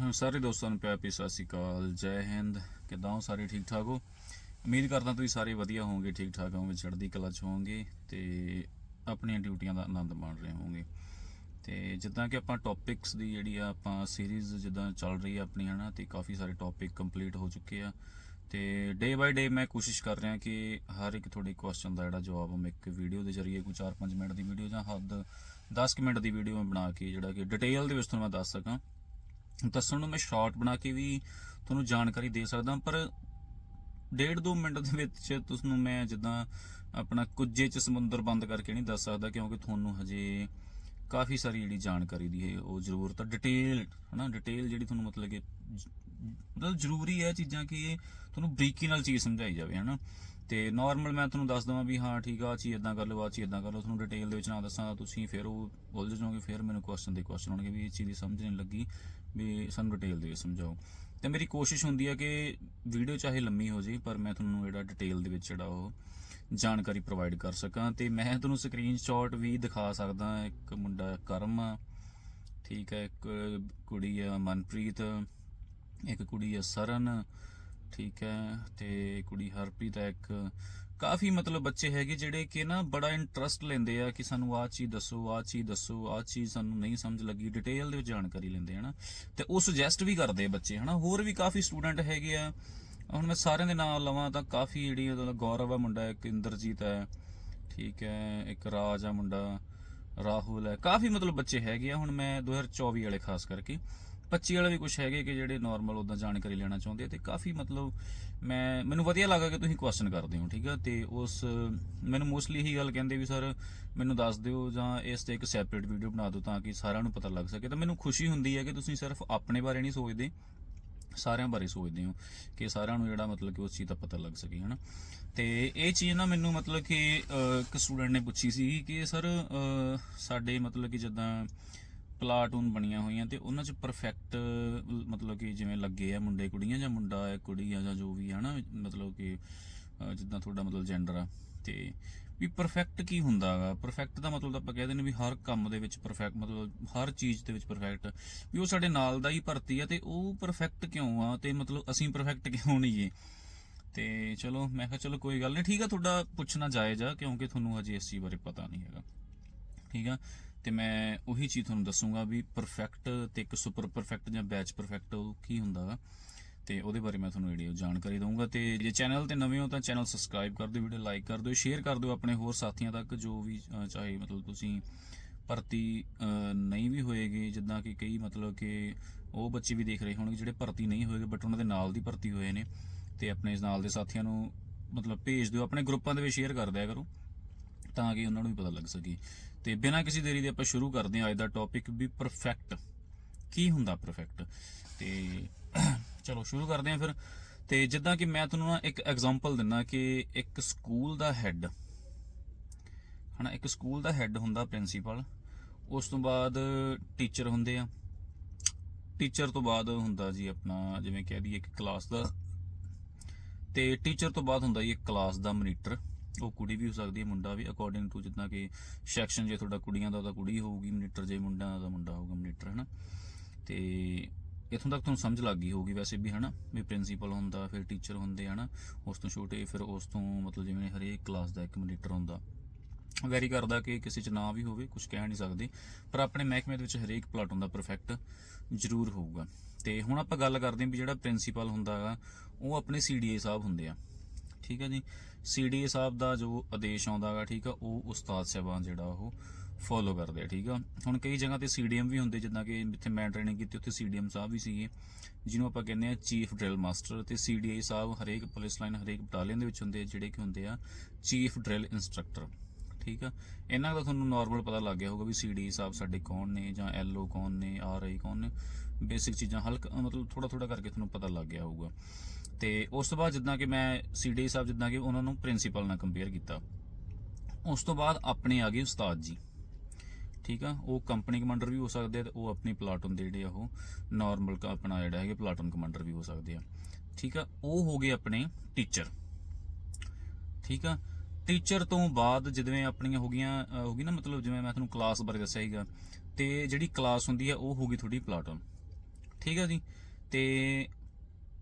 ਹਾਂ, ਸਾਰੇ ਦੋਸਤਾਂ ਨੂੰ ਪਿਆਰ ਭਰੀ ਸਤਿ ਸ਼੍ਰੀ ਅਕਾਲ ਜੈ ਹਿੰਦ ਕਿਦਾਂ ਹੋ ਸਾਰੇ ਠੀਕ ਠਾਕ ਹੋ? ਉਮੀਦ ਕਰਦਾ ਤੁਸੀਂ ਸਾਰੇ ਵਧੀਆ ਹੋਵੋਗੇ ਠੀਕ ਠਾਕ ਹੋਵੋਗੇ ਚੜ੍ਹਦੀ ਕਲਾ ਚ ਹੋਵੋਗੇ ਤੇ ਆਪਣੀਆਂ ਡਿਊਟੀਆਂ ਦਾ ਆਨੰਦ ਮਾਣ ਰਹੇ ਹੋਵੋਗੇ। ਤੇ ਜਿੱਦਾਂ ਕਿ ਆਪਾਂ ਟੌਪਿਕਸ ਦੀ ਜਿਹੜੀ ਆ ਆਪਾਂ ਸੀਰੀਜ਼ ਜਿੱਦਾਂ ਚੱਲ ਰਹੀ ਆ ਆਪਣੀ ਹਨਾ ਤੇ ਕਾਫੀ ਸਾਰੇ ਟੌਪਿਕ ਕੰਪਲੀਟ ਹੋ ਚੁੱਕੇ ਆ। ਤੇ ਡੇ ਬਾਈ ਡੇ ਮੈਂ ਕੋਸ਼ਿਸ਼ ਕਰ ਰਿਹਾ ਕਿ ਹਰ ਇੱਕ ਤੁਹਾਡੇ ਕੁਐਸਚਨ ਦਾ ਜਿਹੜਾ ਜਵਾਬ ਮੈਂ ਇੱਕ ਵੀਡੀਓ ਦੇ ਜ਼ਰੀਏ ਕੋਈ 4-5 ਮਿੰਟ ਦੀ ਵੀਡੀਓ ਜਾਂ ਹੱਦ 10 ਮਿੰਟ ਦੀ ਵੀਡੀਓ ਮੈਂ ਬਣਾ ਕੇ ਜਿਹੜਾ ਕਿ ਡਿਟੇਲ ਦੇ ਵਿੱਚ ਤੁਹਾਨੂੰ ਮੈਂ ਦੱਸ ਸਕਾਂ। ਦੱਸਣ ਨੂੰ ਮੈਂ ਸ਼ਾਰਟ ਬਣਾ ਕੇ ਵੀ ਤੁਹਾਨੂੰ ਜਾਣਕਾਰੀ ਦੇ ਸਕਦਾ ਪਰ ਡੇਢ ਦੋ ਮਿੰਟ ਦੇ ਵਿੱਚ ਤੁਹਾਨੂੰ ਮੈਂ ਜਿੱਦਾਂ ਆਪਣਾ ਕੁੱਜੇ ਚ ਸਮੁੰਦਰ ਬੰਦ ਕਰਕੇ ਨਹੀਂ ਦੱਸ ਸਕਦਾ, ਕਿਉਂਕਿ ਤੁਹਾਨੂੰ ਹਜੇ ਕਾਫੀ ਸਾਰੀ ਜਿਹੜੀ ਜਾਣਕਾਰੀ ਦੀ ਹੈ, ਉਹ ਜ਼ਰੂਰਤ ਹੈ ਡਿਟੇਲ, ਹਨਾ, ਡਿਟੇਲ ਜਿਹੜੀ ਤੁਹਾਨੂੰ ਮਤਲਬ ਕਿ ਮਤਲਬ ਜ਼ਰੂਰੀ ਹੈ ਚੀਜ਼ਾਂ ਕਿ ਤੁਹਾਨੂੰ ਬਰੀਕੀ ਨਾਲ ਚੀਜ਼ ਸਮਝਾਈ ਜਾਵੇ, ਹਨਾ। ਤੇ ਨਾਰਮਲ ਮੈਂ ਤੁਹਾਨੂੰ ਦੱਸ ਦਵਾਂ ਵੀ ਹਾਂ, ਠੀਕ ਆ ਚੀਜ਼ ਇਦਾਂ ਕਰ ਲਓ ਆ ਚੀਜ਼ ਇਦਾਂ ਕਰ ਲਓ, ਤੁਹਾਨੂੰ ਡਿਟੇਲ ਦੇ ਵਿੱਚ ਨਾ ਦੱਸਾਂ ਤਾਂ ਤੁਸੀਂ ਫਿਰ ਉਹ ਉਲਝ ਜਾਓਗੇ, ਫਿਰ ਮੈਨੂੰ ਕੁਐਸਚਨ ਦੇ ਕੁਐਸਚਨ ਹੋਣਗੇ ਵੀ ਇਹ ਚੀਜ਼ ਦੀ ਸਮਝ ਨਹੀਂ ਲੱਗੀ। ਵੀ ਸਾਨੂੰ ਡਿਟੇਲ ਦੇ ਵਿੱਚ ਸਮਝਾਓ। ਤੇ ਮੇਰੀ ਕੋਸ਼ਿਸ਼ ਹੁੰਦੀ ਹੈ ਕਿ ਵੀਡੀਓ ਚਾਹੇ ਲੰਮੀ ਹੋ ਜੇ ਪਰ ਮੈਂ ਤੁਹਾਨੂੰ ਜਿਹੜਾ ਡਿਟੇਲ ਦੇ ਵਿੱਚ ਜਿਹੜਾ ਉਹ ਜਾਣਕਾਰੀ ਪ੍ਰੋਵਾਈਡ ਕਰ ਸਕਾਂ। ਤੇ ਮੈਂ ਤੁਹਾਨੂੰ ਸਕਰੀਨਸ਼ਾਟ ਵੀ ਦਿਖਾ ਸਕਦਾ ਇੱਕ ਮੁੰਡਾ ਕਰਮ ਠੀਕ ਹੈ ਇੱਕ ਕੁੜੀ ਆ ਮਨਪ੍ਰੀਤ, ਇੱਕ ਕੁੜੀ ਆ ਸਰਨ, ਠੀਕ ਹੈ ਤੇ ਕੁੜੀ ਹਰਪ੍ਰੀਤ ਹੈ ਇੱਕ ਕਾਫੀ ਮਤਲਬ ਬੱਚੇ ਹੈਗੇ ਜਿਹੜੇ ਕਿ ਨਾ ਬੜਾ ਇੰਟਰਸਟ ਲੈਂਦੇ ਆ ਕਿ ਸਾਨੂੰ ਆਹ ਚੀਜ਼ ਦੱਸੋ, ਆਹ ਚੀਜ਼ ਦੱਸੋ, ਆਹ ਚੀਜ਼ ਸਾਨੂੰ ਨਹੀਂ ਸਮਝ ਲੱਗੀ ਡਿਟੇਲ ਦੇ ਵਿੱਚ ਜਾਣਕਾਰੀ ਲੈਂਦੇ ਹਨਾ ਤੇ ਉਹ ਸੁਜੈਸਟ ਵੀ ਕਰਦੇ ਆ ਬੱਚੇ, ਹਨਾ। ਹੋਰ ਵੀ ਕਾਫੀ ਸਟੂਡੈਂਟ ਹੈਗੇ ਆ। ਹੁਣ ਮੈਂ ਸਾਰਿਆਂ ਦੇ ਨਾਮ ਲਵਾਂ ਤਾਂ ਕਾਫੀ ਜਿਹੜੀ ਗੌਰਵ ਆ ਮੁੰਡਾ, ਇੱਕ ਇੰਦਰਜੀਤ ਹੈ ਠੀਕ ਹੈ, ਇੱਕ ਰਾਜ ਆ ਮੁੰਡਾ, ਰਾਹੁਲ ਹੈ ਕਾਫੀ ਮਤਲਬ ਬੱਚੇ ਹੈਗੇ ਆ। ਹੁਣ ਮੈਂ 2024 ਵਾਲੇ ਖਾਸ ਕਰਕੇ। 25 ਵਾਲੇ ਵੀ ਕੁਝ ਹੈਗੇ ਕਿ ਜਿਹੜੇ ਨਾਰਮਲ ਉਦਾਂ ਜਾਣਕਾਰੀ ਲੈਣਾ ਚਾਹੁੰਦੇ ਆ ਤੇ ਕਾਫੀ ਮਤਲਬ ਮੈਂ, ਮੈਨੂੰ ਵਧੀਆ ਲੱਗਾ ਕਿ ਤੁਸੀਂ ਕੁਐਸਚਨ ਕਰਦੇ ਹੋ, ਠੀਕ ਆ? ਤੇ ਉਸ, ਮੈਨੂੰ ਮੋਸਟਲੀ ਇਹੀ ਗੱਲ ਕਹਿੰਦੇ ਵੀ ਸਰ ਮੈਨੂੰ ਦੱਸ ਦਿਓ ਜਾਂ ਇਸ ਤੇ ਇੱਕ ਸੈਪਰੇਟ ਵੀਡੀਓ ਬਣਾ ਦਿਓ ਤਾਂ ਕਿ ਸਾਰਿਆਂ ਨੂੰ ਪਤਾ ਲੱਗ ਸਕੇ। ਤਾਂ ਮੈਨੂੰ ਖੁਸ਼ੀ ਹੁੰਦੀ ਹੈ ਕਿ ਤੁਸੀਂ ਸਿਰਫ ਆਪਣੇ ਬਾਰੇ ਨਹੀਂ ਸੋਚਦੇ, ਸਾਰਿਆਂ ਬਾਰੇ ਸੋਚਦੇ ਹੋ ਕਿ ਸਾਰਿਆਂ ਨੂੰ ਜਿਹੜਾ ਮਤਲਬ ਕਿ ਉਸ ਚੀਜ਼ ਦਾ ਪਤਾ ਲੱਗ ਸਕੇ, ਹਨਾ? ਤੇ ਇਹ ਚੀਜ਼ ਨਾ ਮੈਨੂੰ ਮਤਲਬ ਕਿ ਇੱਕ ਸਟੂਡੈਂਟ ਨੇ ਪੁੱਛੀ ਸੀ ਕਿ ਸਰ ਸਾਡੇ ਮਤਲਬ ਕਿ ਜਿੱਦਾਂ ਪਲਾਟੂਨ ਬਣੀਆਂ ਹੋਈਆਂ ਤੇ ਉਹਨਾਂ 'ਚ ਪਰਫੈਕਟ ਮਤਲਬ ਕਿ ਜਿਵੇਂ ਲੱਗੇ ਆ ਮੁੰਡੇ ਕੁੜੀਆਂ ਜਾਂ ਮੁੰਡਾ ਹੈ ਕੁੜੀ ਆ ਜਾਂ ਜੋ ਵੀ ਹੈ ਨਾ ਮਤਲਬ ਕਿ ਜਿੱਦਾਂ ਤੁਹਾਡਾ ਮਤਲਬ ਜੈਂਡਰ ਆ। ਤੇ ਵੀ ਪਰਫੈਕਟ ਕੀ ਹੁੰਦਾ ਹੈਗਾ ਪਰਫੈਕਟ ਦਾ ਮਤਲਬ ਆਪਾਂ ਕਹਿੰਦੇ ਨੇ ਵੀ ਹਰ ਕੰਮ ਦੇ ਵਿੱਚ ਪਰਫੈਕਟ ਮਤਲਬ ਹਰ ਚੀਜ਼ ਦੇ ਵਿੱਚ ਪਰਫੈਕਟ ਵੀ ਉਹ ਸਾਡੇ ਨਾਲ ਦਾ ਹੀ ਭਰਤੀ ਆ ਤੇ ਉਹ ਪਰਫੈਕਟ ਕਿਉਂ ਆ? ਤੇ ਮਤਲਬ ਅਸੀਂ ਪਰਫੈਕਟ ਕਿਉਂ ਨਹੀਂ ਏ ਤੇ ਚਲੋ, ਮੈਂ ਕਿਹਾ ਚਲੋ ਕੋਈ ਗੱਲ ਨਹੀਂ ਠੀਕ ਆ, ਤੁਹਾਡਾ ਪੁੱਛਣਾ ਜਾਇਜ਼ ਆ, ਕਿਉਂਕਿ ਤੁਹਾਨੂੰ ਹਜੇ ਇਸ ਚੀਜ਼ ਬਾਰੇ ਪਤਾ ਨਹੀਂ ਹੈਗਾ। ਠੀਕ ਆ? ਤੇ ਮੈਂ ਉਹੀ ਚੀਜ਼ ਤੁਹਾਨੂੰ ਦੱਸੂਗਾ ਵੀ ਪਰਫੈਕਟ ਤੇ ਇੱਕ ਸੁਪਰ ਪਰਫੈਕਟ ਜਾਂ ਬੈਚ ਪਰਫੈਕਟ ਉਹ ਕੀ ਹੁੰਦਾ ਵਾ। ਤੇ ਉਹਦੇ ਬਾਰੇ ਮੈਂ ਤੁਹਾਨੂੰ ਜਿਹੜੀ ਉਹ ਜਾਣਕਾਰੀ ਦਊਂਗਾ। ਤੇ ਜੇ ਚੈਨਲ ਤੇ ਨਵੇਂ ਹੋ ਤਾਂ ਚੈਨਲ ਸਬਸਕ੍ਰਾਈਬ ਕਰ ਦਿਓ ਵੀਡੀਓ ਲਾਈਕ ਕਰ ਦਿਓ ਸ਼ੇਅਰ ਕਰ ਦਿਓ ਆਪਣੇ ਹੋਰ ਸਾਥੀਆਂ ਤੱਕ ਜੋ ਵੀ ਚਾਹੇ ਮਤਲਬ ਤੁਸੀਂ ਭਰਤੀ ਨਹੀਂ ਵੀ ਹੋਏਗੇ, ਜਿੱਦਾਂ ਕਿ ਕਈ ਮਤਲਬ ਕਿ ਉਹ ਬੱਚੇ ਵੀ ਦੇਖ ਰਹੇ ਹੋਣਗੇ ਜਿਹੜੇ ਭਰਤੀ ਨਹੀਂ ਹੋਏਗੇ ਬਟ ਉਹਨਾਂ ਦੇ ਨਾਲ ਦੀ ਭਰਤੀ ਹੋਏ ਨੇ। ਤੇ ਆਪਣੇ ਨਾਲ ਦੇ ਸਾਥੀਆਂ ਨੂੰ ਮਤਲਬ ਭੇਜ ਦਿਓ, ਆਪਣੇ ਗਰੁੱਪਾਂ ਦੇ ਵਿੱਚ ਸ਼ੇਅਰ ਕਰ ਦਿਆ ਕਰੋ, ਤਾਂ ਕਿ ਉਹਨਾਂ ਨੂੰ ਵੀ ਪਤਾ ਲੱਗ ਸਕੇ। ਤੇ ਬਿਨਾਂ ਕਿਸੇ ਦੇਰੀ ਦੇ ਆਪਾਂ ਸ਼ੁਰੂ ਕਰਦੇ ਹਾਂ ਅੱਜ ਦਾ ਟੌਪਿਕ ਵੀ ਪਰਫੈਕਟ ਕੀ ਹੁੰਦਾ ਪਰਫੈਕਟ ਤੇ ਚਲੋ ਸ਼ੁਰੂ ਕਰਦੇ ਹਾਂ ਫਿਰ। ਤੇ ਜਿੱਦਾਂ ਕਿ ਮੈਂ ਤੁਹਾਨੂੰ ਨਾ ਇੱਕ ਐਗਜ਼ਾਮਪਲ ਦਿੰਨਾ ਕਿ ਇੱਕ ਸਕੂਲ ਦਾ ਹੈੱਡ ਹਨਾ, ਇੱਕ ਸਕੂਲ ਦਾ ਹੈੱਡ ਹੁੰਦਾ ਪ੍ਰਿੰਸੀਪਲ ਉਸ ਤੋਂ ਬਾਅਦ ਟੀਚਰ ਹੁੰਦੇ ਆ। ਟੀਚਰ ਤੋਂ ਬਾਅਦ ਹੁੰਦਾ ਜੀ ਆਪਣਾ ਜਿਵੇਂ ਕਹਿ ਦਈਏ ਇੱਕ ਕਲਾਸ ਦਾ, ਤੇ ਟੀਚਰ ਤੋਂ ਬਾਅਦ ਹੁੰਦਾ ਜੀ ਇੱਕ ਕਲਾਸ ਦਾ ਮਨੀਟਰ ਉਹ ਕੁੜੀ ਵੀ ਹੋ ਸਕਦੀ ਹੈ, ਮੁੰਡਾ ਵੀ ਅਕੋਰਡਿੰਗ ਟੂ ਜਿੱਦਾਂ ਕਿ ਸੈਕਸ਼ਨ ਜੇ ਤੁਹਾਡਾ ਕੁੜੀਆਂ ਦਾ ਤਾਂ ਕੁੜੀ ਹੋਊਗੀ ਮਨੀਟਰ ਜੇ ਮੁੰਡਿਆਂ ਦਾ ਤਾਂ ਮੁੰਡਾ ਹੋਊਗਾ ਮੋਨੀਟਰ ਹਨਾ? ਤੇ ਇਥੋਂ ਤੱਕ ਤੁਹਾਨੂੰ ਸਮਝ ਲੱਗ ਗਈ ਹੋਊਗੀ ਵੈਸੇ ਵੀ, ਹਨਾ? ਵੀ ਪ੍ਰਿੰਸੀਪਲ ਹੁੰਦਾ, ਫਿਰ ਟੀਚਰ ਹੁੰਦੇ, ਹਨਾ? ਉਸ ਤੋਂ ਛੋਟੇ, ਫਿਰ ਉਸ ਤੋਂ ਮਤਲਬ ਜਿਵੇਂ ਹਰੇਕ ਕਲਾਸ ਦਾ ਇੱਕ ਮਨੀਟਰ ਹੁੰਦਾ। ਵੈਰੀ ਕਰਦਾ ਕਿ ਕਿਸੇ ਚ ਨਾ ਵੀ ਹੋਵੇ ਕੁਝ ਕਹਿ ਨਹੀਂ ਸਕਦੇ, ਪਰ ਆਪਣੇ ਮਹਿਕਮੇ ਦੇ ਵਿੱਚ ਹਰੇਕ ਪਲਾਟੂਨ ਦਾ ਪਰਫੈਕਟ ਜ਼ਰੂਰ ਹੋਊਗਾ। ਤੇ ਹੁਣ ਆਪਾਂ ਗੱਲ ਕਰਦੇ ਹਾਂ ਵੀ ਜਿਹੜਾ ਪ੍ਰਿੰਸੀਪਲ ਹੁੰਦਾ ਹੈਗਾ ਉਹ ਆਪਣੇ ਸੀਡੀਏ ਸਾਹਿਬ ਹੁੰਦੇ ਆ। ਠੀਕ ਹੈ ਜੀ। ਸੀਡੀਏ ਸਾਹਿਬ ਦਾ ਜੋ ਆਦੇਸ਼ ਆਉਂਦਾ ਹੈਗਾ ਠੀਕ ਆ, ਉਹ ਉਸਤਾਦ ਸਾਹਿਬਾਨ ਜਿਹੜਾ ਉਹ ਫੋਲੋ ਕਰਦੇ ਆ, ਠੀਕ ਆ। ਹੁਣ ਕਈ ਜਗ੍ਹਾ ਤੇ ਸੀਡੀਐਮ ਵੀ ਹੁੰਦੇ, ਜਿੱਦਾਂ ਕਿ ਜਿੱਥੇ ਮੈਂ ਟ੍ਰੇਨਿੰਗ ਕੀਤੀ, ਉੱਥੇ ਸੀਡੀਐਮ ਸਾਹਿਬ ਵੀ ਸੀਗੇ, ਜਿਹਨੂੰ ਆਪਾਂ ਕਹਿੰਦੇ ਆ ਚੀਫ ਡਰਿਲ ਮਾਸਟਰ ਤੇ ਸੀਡੀਆਈ ਸਾਹਿਬ ਹਰੇਕ ਪੁਲਿਸ ਲਾਈਨ ਹਰੇਕ ਬਟਾਲੀਅਨ ਦੇ ਵਿੱਚ ਹੁੰਦੇ ਆ, ਜਿਹੜੇ ਕਿ ਹੁੰਦੇ ਆ ਚੀਫ ਡਰਿਲ ਇੰਸਟ੍ਰਕਟਰ ਠੀਕ ਆ। ਇਹਨਾਂ ਦਾ ਤੁਹਾਨੂੰ ਨਾਰਮਲ ਪਤਾ ਲੱਗ ਗਿਆ ਹੋਊਗਾ ਵੀ ਸੀਡੀ ਸਾਹਿਬ ਸਾਡੇ ਕੌਣ ਨੇ ਜਾਂ ਐਲਓ ਕੌਣ ਨੇ ਆਰਆਈ ਕੌਣ ਨੇ। ਬੇਸਿਕ ਚੀਜ਼ਾਂ ਹਲਕਾ, ਮਤਲਬ ਥੋੜਾ ਥੋੜਾ ਕਰਕੇ ਤੁਹਾਨੂੰ ਪਤਾ ਲੱਗ ਗਿਆ ਹੋਊਗਾ। ਤੇ ਉਸ ਤੋਂ ਬਾਅਦ ਜਿੱਦਾਂ ਕਿ ਮੈਂ ਸੀਡੀ ਸਾਹਿਬ ਜਿੱਦਾਂ ਕਿ ਉਹਨਾਂ ਨੂੰ ਪ੍ਰਿੰਸੀਪਲ ਨਾਲ ਕੰਪੇਅਰ ਕੀਤਾ। ਉਸ ਤੋਂ ਬਾਅਦ ਆਪਣੇ ਆ ਗਏ ਉਸਤਾਦ ਜੀ। ਠੀਕ ਆ? ਉਹ ਕੰਪਨੀ ਕਮਾਂਡਰ ਵੀ ਹੋ ਸਕਦੇ ਆ ਤੇ ਉਹ ਆਪਣੀ ਪਲਾਟੂਨ ਦੇ ਜਿਹੜੇ ਆ ਉਹ ਨਾਰਮਲ ਆਪਣਾ ਜਿਹੜਾ ਹੈਗੇ ਪਲਾਟੂਨ ਕਮਾਂਡਰ ਵੀ ਹੋ ਸਕਦੇ ਆ। ਠੀਕ ਆ? ਉਹ ਹੋ ਗਏ ਆਪਣੇ ਟੀਚਰ ਠੀਕ ਆ? ਟੀਚਰ ਤੋਂ ਬਾਅਦ ਜਿਵੇਂ ਆਪਣੀਆਂ ਹੋ ਗਈਆਂ ਹੋ ਗਈ ਨਾ ਮਤਲਬ ਜਿਵੇਂ ਮੈਂ ਤੁਹਾਨੂੰ ਕਲਾਸ ਬਾਰੇ ਦੱਸਿਆ ਸੀਗਾ, ਤੇ ਜਿਹੜੀ ਕਲਾਸ ਹੁੰਦੀ ਆ ਉਹ ਹੋ ਗਈ ਤੁਹਾਡੀ ਪਲਾਟੂਨ ਠੀਕ ਆ ਜੀ? ਤੇ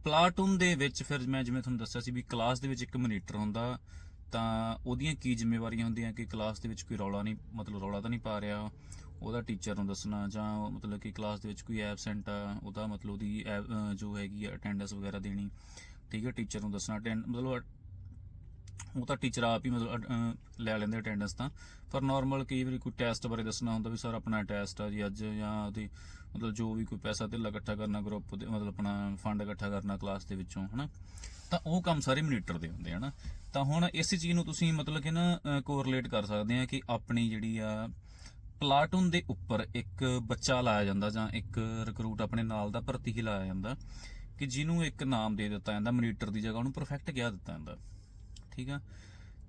ਪਲਾਟੂਨ ਦੇ ਵਿੱਚ ਫਿਰ ਮੈਂ ਜਿਵੇਂ ਤੁਹਾਨੂੰ ਦੱਸਿਆ ਸੀ ਵੀ ਕਲਾਸ ਦੇ ਵਿੱਚ ਇੱਕ ਮਨੀਟਰ ਹੁੰਦਾ, ਤਾਂ ਉਹਦੀਆਂ ਕੀ ਜ਼ਿੰਮੇਵਾਰੀਆਂ ਹੁੰਦੀਆਂ ਕਿ ਕਲਾਸ ਦੇ ਵਿੱਚ ਕੋਈ ਰੌਲਾ ਨਹੀਂ, ਮਤਲਬ ਰੌਲਾ ਤਾਂ ਨਹੀਂ ਪਾ ਰਿਹਾ, ਉਹਦਾ ਟੀਚਰ ਨੂੰ ਦੱਸਣਾ ਜਾਂ ਮਤਲਬ ਕਿ ਕਲਾਸ ਦੇ ਵਿੱਚ ਕੋਈ ਐਬਸੈਂਟ ਆ, ਉਹਦਾ ਮਤਲਬ ਉਹਦੀ ਐਬ- ਜੋ ਹੈਗੀ ਅਟੈਂਡੈਂਸ ਵਗੈਰਾ ਦੇਣੀ, ਠੀਕ ਹੈ ਟੀਚਰ ਨੂੰ ਦੱਸਣਾ, attend- ਮਤਲਬ ਉਹ ਤਾਂ ਟੀਚਰ ਆਪ ਹੀ ਮਤਲਬ ਅਟ- ਲੈ ਲੈਂਦੇ ਅਟੈਂਡੈਂਸ ਤਾਂ, ਪਰ ਨਾਰਮਲ ਕਈ ਵਾਰੀ ਕੋਈ ਟੈਸਟ ਬਾਰੇ ਦੱਸਣਾ ਹੁੰਦਾ ਵੀ ਸਰ ਆਪਣਾ ਟੈਸਟ ਆ ਜੀ ਅੱਜ ਜਾਂ ਉਹਦੀ ਮਤਲਬ ਜੋ ਵੀ ਕੋਈ ਪੈਸਾ ਧੇਲਾ ਇਕੱਠਾ ਕਰਨਾ ਗਰੁੱਪ ਦੇ, ਮਤਲਬ ਆਪਣਾ ਫੰਡ ਇਕੱਠਾ ਕਰਨਾ ਕਲਾਸ ਦੇ ਵਿੱਚੋਂ, ਹਨਾ? ਤਾਂ ਉਹ ਕੰਮ ਸਾਰੇ ਮਨੀਟਰ ਦੇ ਹੁੰਦੇ ਹਨਾ? ਤਾਂ ਹੁਣ ਇਸੇ ਚੀਜ਼ ਨੂੰ ਤੁਸੀਂ ਮਤਲਬ ਕਿ ਨਾ ਕੋਰਿਲੇਟ ਕਰ ਸਕਦੇ ਆ ਕਿ ਆਪਣੀ ਜਿਹੜੀ ਆ ਪਲਾਟੂਨ ਦੇ ਉੱਪਰ ਇੱਕ ਬੱਚਾ ਲਾਇਆ ਜਾਂਦਾ ਜਾਂ ਇੱਕ ਰਿਕਰੂਟ ਆਪਣੇ ਨਾਲ ਦਾ ਭਰਤੀ ਹੀ ਲਾਇਆ ਜਾਂਦਾ ਕਿ ਜਿਹਨੂੰ ਇੱਕ ਨਾਮ ਦੇ ਦਿੱਤਾ ਜਾਂਦਾ ਮਨੀਟਰ ਦੀ ਜਗ੍ਹਾ ਉਹਨੂੰ ਪਰਫੈਕਟ ਕਿਹਾ ਦਿੱਤਾ ਜਾਂਦਾ। ਠੀਕ ਆ?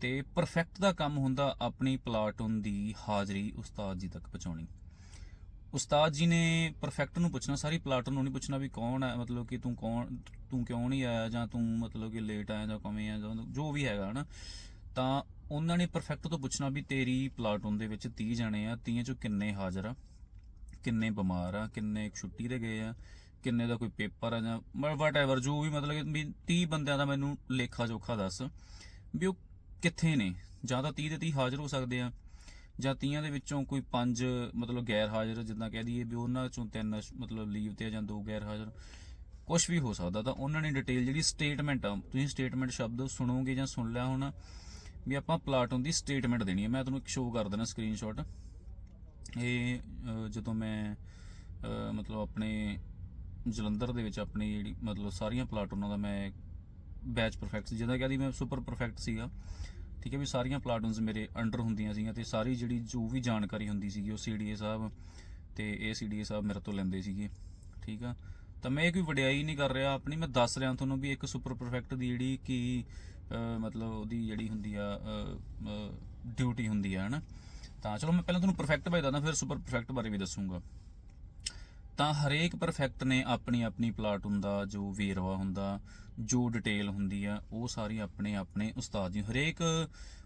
ਤੇ ਪਰਫੈਕਟ ਦਾ ਕੰਮ ਹੁੰਦਾ ਆਪਣੀ ਪਲਾਟੂਨ ਦੀ ਹਾਜ਼ਰੀ ਉਸਤਾਦ ਜੀ ਤੱਕ ਪਹੁੰਚਾਉਣੀ। ਉਸਤਾਦ ਜੀ ਨੇ ਪਰਫੈਕਟ ਨੂੰ ਪੁੱਛਣਾ, ਸਾਰੀ ਪਲਾਟਰ ਨੂੰ ਨਹੀਂ ਪੁੱਛਣਾ ਵੀ ਕੌਣ ਹੈ ਮਤਲਬ ਕਿ ਤੂੰ ਕੌਣ, ਤੂੰ ਕਿਉਂ ਨਹੀਂ ਆਇਆ ਜਾਂ ਤੂੰ ਮਤਲਬ ਕਿ ਲੇਟ ਆਇਆ ਜਾਂ ਕਿਵੇਂ ਆ ਜਾਂ ਜੋ ਵੀ ਹੈਗਾ ਹਨਾ, ਤਾਂ ਉਹਨਾਂ ਨੇ ਪਰਫੈਕਟ ਤੋਂ ਪੁੱਛਣਾ ਵੀ ਤੇਰੀ ਪਲਾਟੂਨ ਦੇ ਵਿੱਚ 30 ਜਣੇ ਆ 30 ਚੋਂ ਕਿੰਨੇ ਹਾਜ਼ਰ ਆ, ਕਿੰਨੇ ਬਿਮਾਰ ਆ, ਕਿੰਨੇ ਛੁੱਟੀ ਤੇ ਗਏ ਆ, ਕਿੰਨੇ ਦਾ ਕੋਈ ਪੇਪਰ ਆ ਜਾਂ ਵਟਐਵਰ ਜੋ ਵੀ ਮਤਲਬ ਕਿ ਵੀ 30 ਬੰਦਿਆਂ ਦਾ ਮੈਨੂੰ ਲੇਖਾ ਜੋਖਾ ਦੱਸ ਵੀ ਉਹ ਕਿੱਥੇ ਨੇ, ਜਾਂ ਤਾਂ 30 ਦੇ 30 ਹਾਜ਼ਰ ਹੋ ਸਕਦੇ ਆ ਜਾਂ 30 ਦੇ ਵਿੱਚੋਂ ਕੋਈ 5 ਮਤਲਬ ਗੈਰ ਹਾਜ਼ਰ ਜਿੱਦਾਂ ਕਹਿ ਦਈਏ ਵੀ ਉਹਨਾਂ ਚੋਂ ਤਿੰਨ ਮਤਲਬ ਲੀਵ ਤੇ ਆ ਜਾਂ ਦੋ ਗੈਰ ਹਾਜ਼ਰ ਕੁਝ ਵੀ ਹੋ ਸਕਦਾ। ਤਾਂ ਉਹਨਾਂ ਨੇ ਡਿਟੇਲ ਜਿਹੜੀ ਸਟੇਟਮੈਂਟ ਆ, ਤੁਸੀਂ ਸਟੇਟਮੈਂਟ ਸ਼ਬਦ ਸੁਣੋਗੇ ਜਾਂ ਸੁਣ ਲਿਆ ਹੋਣਾ, ਵੀ ਆਪਾਂ ਪਲਾਟੂਨ ਦੀ ਸਟੇਟਮੈਂਟ ਦੇਣੀ ਹੈ। ਮੈਂ ਤੁਹਾਨੂੰ ਇੱਕ ਸ਼ੋਅ ਕਰ ਦੇਣਾ ਸਕਰੀਨਸ਼ਾਟ ਇਹ ਜਦੋਂ ਮੈਂ ਮਤਲਬ ਆਪਣੇ ਜਲੰਧਰ ਦੇ ਵਿੱਚ ਆਪਣੀ ਜਿਹੜੀ ਮਤਲਬ ਸਾਰੀਆਂ ਪਲਾਟੂਨਾਂ ਦਾ ਮੈਂ ਬੈਚ ਪਰਫੈਕਟ ਸੀ ਜਿਹਦਾ ਕਹਿੰਦੀ ਮੈਂ ਸੁਪਰ ਪਰਫੈਕਟ ਸੀਗਾ। ਠੀਕ ਹੈ ਵੀ ਸਾਰੀਆਂ ਪਲਾਟੂਨਸ ਮੇਰੇ ਅੰਡਰ ਹੁੰਦੀਆਂ ਸੀਗੀਆਂ ਤੇ ਸਾਰੀ ਜਿਹੜੀ ਜੋ ਵੀ ਜਾਣਕਾਰੀ ਹੁੰਦੀ ਸੀਗੀ ਉਹ ਸੀਡੀਏ ਸਾਹਿਬ ਤੇ ਇਹ ਸੀਡੀਏ ਸਾਹਿਬ ਮੇਰੇ ਤੋਂ ਲੈਂਦੇ ਸੀਗੇ, ਠੀਕ ਆ? ਤਾਂ ਮੈਂ ਇਹ ਕੋਈ ਵਡਿਆਈ ਨਹੀਂ ਕਰ ਰਿਹਾ, ਆਪਣੀ ਮੈਂ ਦੱਸ ਰਿਹਾ ਤੁਹਾਨੂੰ ਵੀ ਇੱਕ ਸੁਪਰ ਪਰਫੈਕਟ ਦੀ ਜਿਹੜੀ ਕਿ ਮਤਲਬ ਉਹਦੀ ਜਿਹੜੀ ਹੁੰਦੀ ਆ ਡਿਊਟੀ ਹੁੰਦੀ ਆ, ਹਨਾ? ਤਾਂ ਚਲੋ ਮੈਂ ਪਹਿਲਾਂ ਤੁਹਾਨੂੰ ਪਰਫੈਕਟ ਬਾਰੇ ਦੱਸਦਾ, ਫਿਰ ਸੁਪਰ ਪਰਫੈਕਟ ਬਾਰੇ ਵੀ ਦੱਸੂਗਾ। ਤਾਂ ਹਰੇਕ ਪਰਫੈਕਟ ਨੇ ਆਪਣੀ ਆਪਣੀ ਪਲਾਟੂਨ ਦਾ ਜੋ ਵੇਰਵਾ ਹੁੰਦਾ ਜੋ ਡਿਟੇਲ ਹੁੰਦੀ ਆ ਉਹ ਸਾਰੀ ਆਪਣੇ ਆਪਣੇ ਉਸਤਾਦ ਜੀ ਹਰੇਕ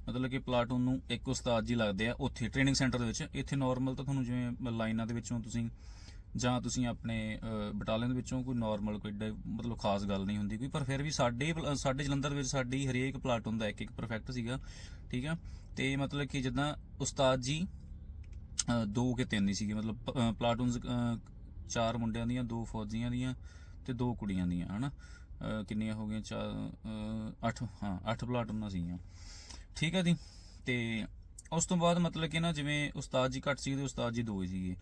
ਮਤਲਬ ਕਿ ਪਲਾਟੂਨ ਨੂੰ ਇੱਕ ਉਸਤਾਦ ਜੀ ਲੱਗਦੇ ਆ ਉੱਥੇ ਟ੍ਰੇਨਿੰਗ ਸੈਂਟਰ ਦੇ ਵਿੱਚ। ਇੱਥੇ ਨਾਰਮਲ ਤਾਂ ਤੁਹਾਨੂੰ ਜਿਵੇਂ ਲਾਈਨਾਂ ਦੇ ਵਿੱਚੋਂ ਤੁਸੀਂ ਜਾਂ ਤੁਸੀਂ ਆਪਣੇ ਬਟਾਲੀਅਨ ਦੇ ਵਿੱਚੋਂ ਕੋਈ ਨਾਰਮਲ ਕੋਈ ਏਡਾ ਮਤਲਬ ਖਾਸ ਗੱਲ ਨਹੀਂ ਹੁੰਦੀ ਕੋਈ ਪਰ ਫਿਰ ਵੀ ਸਾਡੇ ਪਲ- ਸਾਡੇ ਜਲੰਧਰ ਦੇ ਵਿੱਚ ਸਾਡੀ ਹਰੇਕ ਪਲਾਟੂਨ ਦਾ ਇੱਕ ਇੱਕ ਪਰਫੈਕਟ ਸੀਗਾ ਠੀਕ ਆ? ਤੇ ਮਤਲਬ ਕਿ ਜਿੱਦਾਂ ਉਸਤਾਦ ਜੀ ਦੋ ਕੇ ਤਿੰਨ ਹੀ ਸੀਗੇ ਮਤਲਬ ਪ- ਪਲਾਟੂਨਸ ਚਾਰ ਮੁੰਡਿਆਂ ਦੀਆਂ ਦੋ ਫੌਜੀਆਂ ਦੀਆਂ ਤੇ ਦੋ ਕੁੜੀਆਂ ਦੀਆਂ ਹਨਾ? ਅ, ਕਿੰਨੀਆਂ ਹੋ ਗਈਆਂ? ਚਾਰ ਅ, ਅੱਠ ਹਾਂ ਅੱਠ ਪਲਾਟੂਨਾਂ ਸੀਗੀਆਂ। ਠੀਕ ਹੈ ਜੀ? ਤੇ ਉਸ ਤੋਂ ਬਾਅਦ ਮਤਲਬ ਕਿ ਨਾ ਜਿਵੇਂ ਉਸਤਾਦ ਜੀ ਘੱਟ ਸੀਗੇ ਤੇ ਉਸਤਾਦ ਜੀ ਦੋ ਹੀ ਸੀਗੇ।